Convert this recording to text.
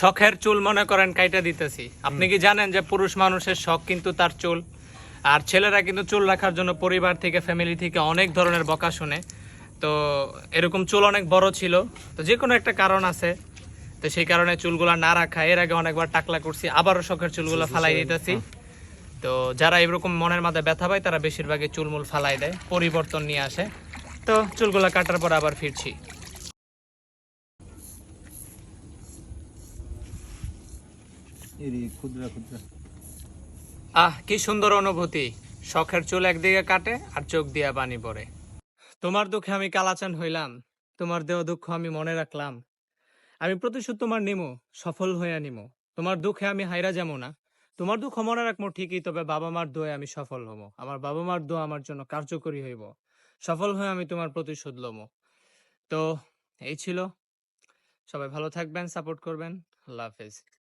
শখের চুল মনে করেন কাইটা দিতেছি। আপনি কি জানেন যে পুরুষ মানুষের শখ কিন্তু তার চুল? আর ছেলেরা কিন্তু চুল রাখার জন্য পরিবার থেকে ফ্যামিলি থেকে অনেক ধরনের বকা শুনে। তো এরকম চুল অনেক বড় ছিল। তো যে কোনো একটা কারণ আছে। তো সেই কারণে চুলগুলা না রাখা এর আগে অনেকবার টাকলা করছি আবারও শখের চুলগুলো ফালাই দিতেছি। তো যারা এরকম মনের মাঝে ব্যথা পায় তারা বেশিরভাগই চুলমুল ফালাই দেয় পরিবর্তন নিয়ে আসে। তো চুলগুলা কাটার পর আবার ফিরছি। আহ, কি সুন্দর অনুভূতি। শখের চুল একদিকে কাটে আর চোখ দিয়া পানি পড়ে। তোমার দুঃখে আমি কালাচান হইলাম, তোমার দেহ দুঃখ আমি মনে রাখলাম। আমি প্রতিশোধ তোমার নিমো, সফল হইয়া নিমো। তোমার দুঃখে আমি হাইরা যাব না। তোমার দুঃখ মনে রাখব ঠিকই, তবে বাবা মার দোয়ে আমি সফল হব আমার বাবা মার দোয়া আমার জন্য কার্যকরী হইব। সফল হয়ে আমি তোমার প্রতিশোধ লমো। তো, এই ছিল। সবাই ভালো থাকবেন, সাপোর্ট করবেন। আল্লাহ হাফেজ।